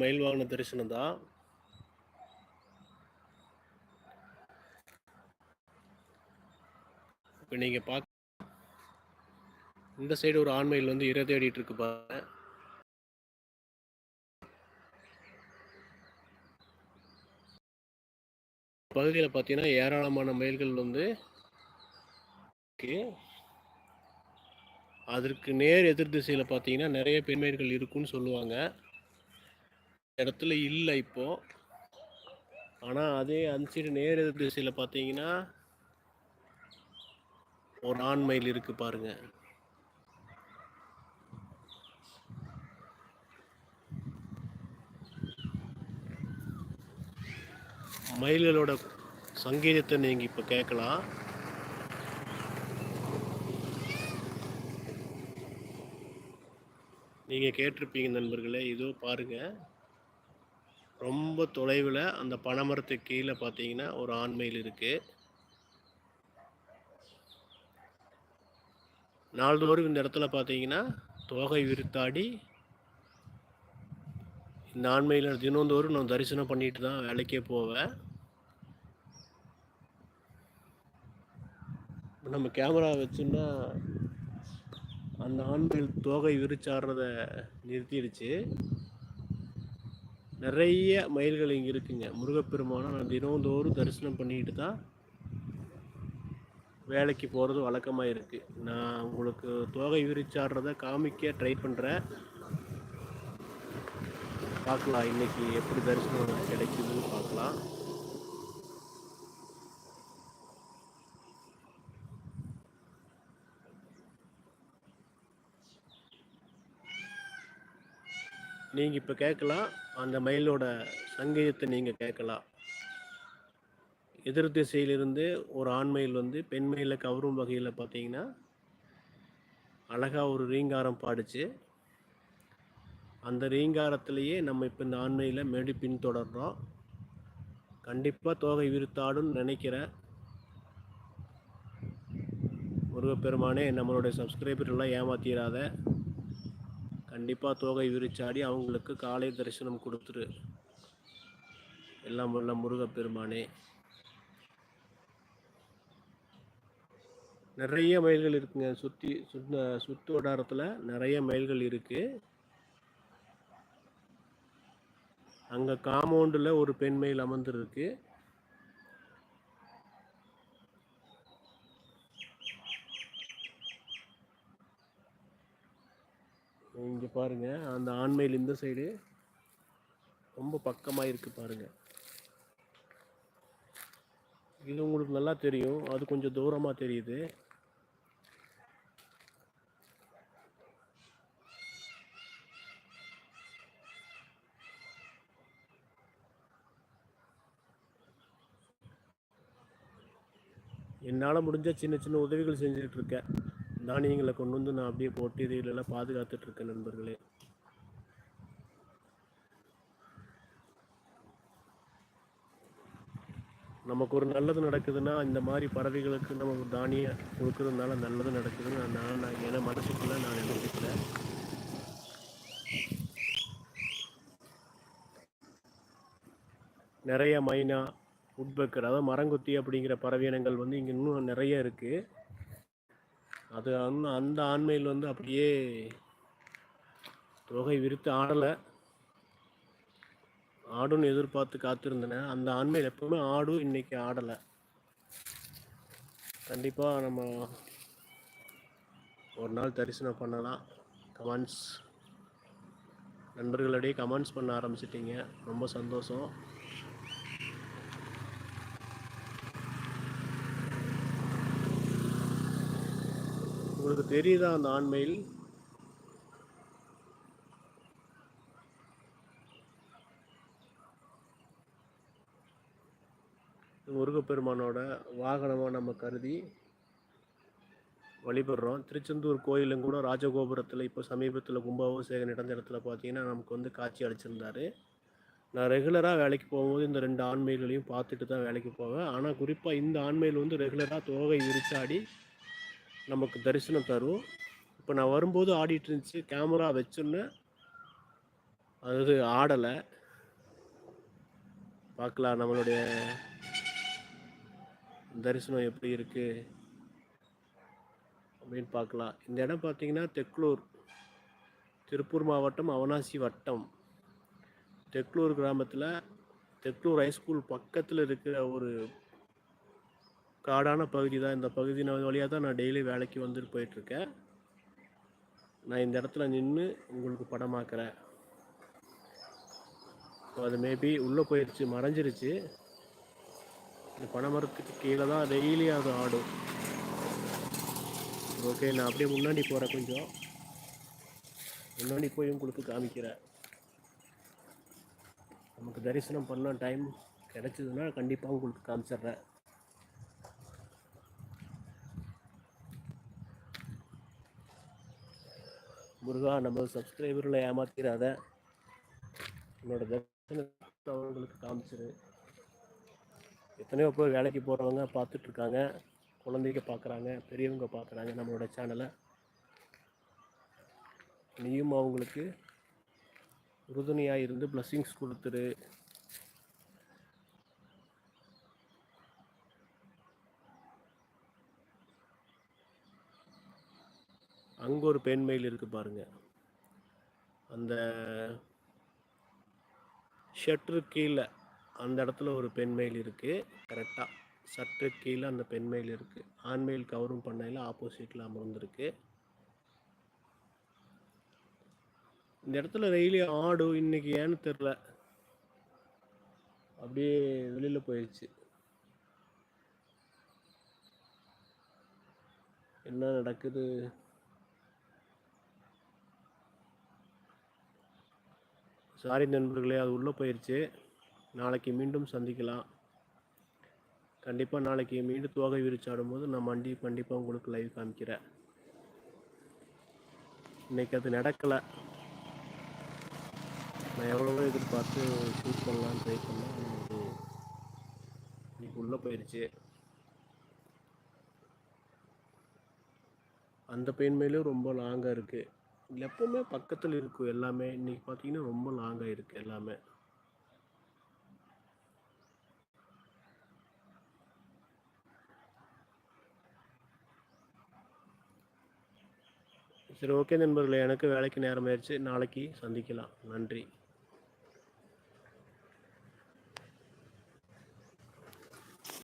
மயில் வாகன தரிசனம் தான். இப்போ நீங்கள் பார்க்க இந்த சைடு ஒரு ஆண்மையில் வந்து இரை தேடிட்டு இருக்கு பாருங்க பகுதியில் பார்த்தீங்கன்னா ஏராளமான மயில்கள் வந்து அதற்கு நேர் எதிர் திசையில் பார்த்தீங்கன்னா நிறைய பெண்மயில்கள் இருக்குன்னு சொல்லுவாங்க. இடத்துல இல்லை இப்போது ஆனால் அதே அந்த சைடு நேர் எதிர் திசையில் பார்த்தீங்கன்னா ஒரு ஆண் மயில் இருக்குது பாருங்க. மயில்களோட சங்கீதத்தை நீங்கள் இப்போ கேட்கலாம். நீங்கள் கேட்டிருப்பீங்க நண்பர்களே இதோ பாருங்கள் ரொம்ப தொலைவில் அந்த பனைமரத்துக்கு கீழே பார்த்தீங்கன்னா ஒரு ஆண்மையில் இருக்குது நாள்தோறும் இந்த இடத்துல பார்த்தீங்கன்னா தோகை விருத்தாடி இந்த ஆண்மையில் தினந்தோறும் நான் தரிசனம் பண்ணிட்டு தான் வேலைக்கே போவேன். நம்ம கேமரா வச்சோம்னா அந்த ஆண்மையில் தோகை விரிச்சாடுறத நிறுத்திடுச்சு. நிறைய மயில்கள் இங்கே இருக்குங்க. முருகப்பெருமானை நான் தினந்தோறும் தரிசனம் பண்ணிட்டு தான் வேலைக்கு போகிறது வழக்கமாக இருக்குது நான் உங்களுக்கு தோகை விரிச்சாடுறத காமிக்க ட்ரை பண்ணுறேன் பார்க்கலாம் இன்றைக்கி எப்படி தரிசனம் கிடைக்குதுன்னு பார்க்கலாம். நீங்கள் இப்போ கேட்கலாம். அந்த மயிலோட சங்கீதத்தை நீங்கள் கேட்கலாம். எதிர் திசையிலிருந்து ஒரு ஆண்மயில் வந்து பெண்மயில கவரும் வகையில் பார்த்தீங்கன்னா அழகாக ஒரு ரீங்காரம் பாடிச்சு. அந்த ரீங்காரத்திலேயே நம்ம இப்போ இந்த ஆண்மையில் மேடி பின்தொடர்றோம். கண்டிப்பாக தோகை விருத்தாடுன்னு நினைக்கிறேன். முருகப்பெருமானே நம்மளுடைய சப்ஸ்கிரைபர்லாம் ஏமாத்திராத. கண்டிப்பாக தோகை விரிச்சாடி அவங்களுக்கு காலை தரிசனம் கொடுத்துரு. எல்லாம் உள்ள முருகப்பெருமானே. நிறைய மயில்கள் இருக்குங்க. சுற்றி சுத்த சுற்று வட்டாரத்தில் நிறைய மயில்கள் இருக்குது அங்கே காம்பவுண்டில் ஒரு பெண் மயில் அமர்ந்துருக்கு. இங்கே பாருங்கள் அந்த ஆண்மையில் இந்த சைடு ரொம்ப பக்கமாக இருக்குது பாருங்கள் இது உங்களுக்கு நல்லா தெரியும் அது கொஞ்சம் தூரமாக தெரியுது. என்னால் முடிஞ்ச சின்ன சின்ன உதவிகள் செஞ்சுட்டு இருக்கேன். தானியங்களை கொண்டு வந்து நான் அப்படியே போட்டு இதிலெல்லாம் பாதுகாத்துட்டு இருக்கேன் நண்பர்களே. நமக்கு ஒரு நல்லது நடக்குதுன்னா இந்த மாதிரி பறவைகளுக்கு நமக்கு தானியம் கொடுக்கறதுனால நல்லது நடக்குதுன்னு நான் நான் என மனசுக்குள்ள நான் நினைக்கிறேன். நிறைய மைனா உட்பக்கர் அதாவது மரங்கொத்தி அப்படிங்கிற பறவை இனங்கள் வந்து இங்கே இன்னும் நிறைய இருக்குது அது அந்த அந்த ஆண்மையில் வந்து அப்படியே தொகை விரித்து ஆடலை. ஆடுன்னு எதிர்பார்த்து காத்திருந்தேன். அந்த ஆண்மையில் எப்பவுமே ஆடும் இன்னைக்கு ஆடலை. கண்டிப்பாக நம்ம ஒரு நாள் தரிசனம் பண்ணலாம். கமெண்ட்ஸ். நண்பர்களிடையே கமெண்ட்ஸ் பண்ண ஆரம்பிச்சிட்டிங்க. ரொம்ப சந்தோஷம். உங்களுக்கு தெரியுதா அந்த ஆண்மையில்? முருகப்பெருமானோட வாகனமாக நம்ம கருதி வழிபடுறோம். திருச்செந்தூர் கோயிலும் கூட ராஜகோபுரத்தில் இப்போ சமீபத்தில் கும்பாபிஷேகம் நடந்த இடத்துல பார்த்தீங்கன்னா நமக்கு வந்து காட்சி அளிச்சிருந்தாரு. நான் ரெகுலராக வேலைக்கு போகும்போது இந்த ரெண்டு ஆண்மைகளையும் பார்த்துட்டு தான் வேலைக்கு போவேன். ஆனால் குறிப்பாக இந்த ஆண்மையில் வந்து ரெகுலராக தோகை விரிச்சாடி நமக்கு தரிசனம் தரும். இப்போ நான் வரும்போது ஆடிட்டு இருந்துச்சு. கேமரா வச்சோன்னே அதாவது ஆடலை. பார்க்கலாம் நம்மளுடைய தரிசனம் எப்படி இருக்குது அப்படின்னு பார்க்கலாம் இந்த இடம் பார்த்தீங்கன்னா தெக்லூர் திருப்பூர் மாவட்டம் அவனாசி வட்டம். தெக்லூர் கிராமத்தில் தெக்லூர் ஹைஸ்கூல் பக்கத்தில் இருக்கிற ஒரு காடான பகுதி தான். இந்த பகுதி வழியாக தான் நான் டெய்லி வேலைக்கு வந்துட்டு போயிட்டுருக்கேன். நான் இந்த இடத்துல நின்று உங்களுக்கு படமாக்குறேன். இப்போ அது மேபி உள்ளே போயிடுச்சு மறைஞ்சிருச்சு. இந்த பனைமரத்துக்கு கீழே தான் டெய்லி அது ஆடும். ஓகே நான் அப்படியே முன்னாடி போகிறேன் கொஞ்சம். முன்னாடி போய் உங்களுக்கு காமிக்கிறேன். நமக்கு தரிசனம் பண்ண டைம் கிடச்சிதுன்னா கண்டிப்பாக உங்களுக்கு காமிச்சிடுறேன். முருகா நம்ம சப்ஸ்கிரைபர்களை ஏமாத்திராத. என்னோட தரிசனத்தை அவங்களுக்கு காமிச்சிரு. எத்தனையோ பேர் வேலைக்கு போகிறவங்க பார்த்துட்ருக்காங்க. குழந்தைங்க பார்க்குறாங்க பெரியவங்க பார்க்குறாங்க நம்மளோட சேனலை நீயும் அவங்களுக்கு உறுதுணையாக இருந்து பிளஸ்ஸிங்ஸ் கொடுத்துரு. அங்கே ஒரு பெண் மயில் இருக்குது பாருங்க. அந்த ஷட்ரு கீழே அந்த இடத்துல ஒரு பெண் மயில் இருக்குது கரெக்டாக சற்று கீழே அந்த பெண் மயில் இருக்குது ஆண் மயில் கவரும் பண்ணையில் ஆப்போசிட்டில் அமர்ந்திருக்கு. இந்த இடத்துல டெய்லி ஆடும் இன்னைக்கு ஏன்னு தெரில. அப்படியே வெளியில் போயிடுச்சு என்ன நடக்குது? சாரி நண்பர்களே அது உள்ளே போயிடுச்சு நாளைக்கு மீண்டும் சந்திக்கலாம். கண்டிப்பாக நாளைக்கு மீண்டும் துவகை விரிச்சாடும் போது நான் மண்டி கண்டிப்பாக உங்களுக்கு லைவ் காமிக்கிறேன். இன்றைக்கி அது நடக்கலை. நான் எவ்வளவோ எதிர்பார்த்து ஷூட் பண்ணலான்னு ட்ரை பண்ணேன். இன்னைக்கு உள்ளே போயிடுச்சு அந்த பெயின் மேலேயும் ரொம்ப லாங்காக இருக்குது எப்பவுமே பக்கத்தில் இருக்கும் எல்லாமே. இன்னைக்கு பார்த்தீங்கன்னா ரொம்ப லாங்காக இருக்குது எல்லாமே. சரி ஓகே நண்பர்களே. எனக்கு வேலைக்கு நேரம் ஆயிடுச்சு. நாளைக்கு சந்திக்கலாம். நன்றி.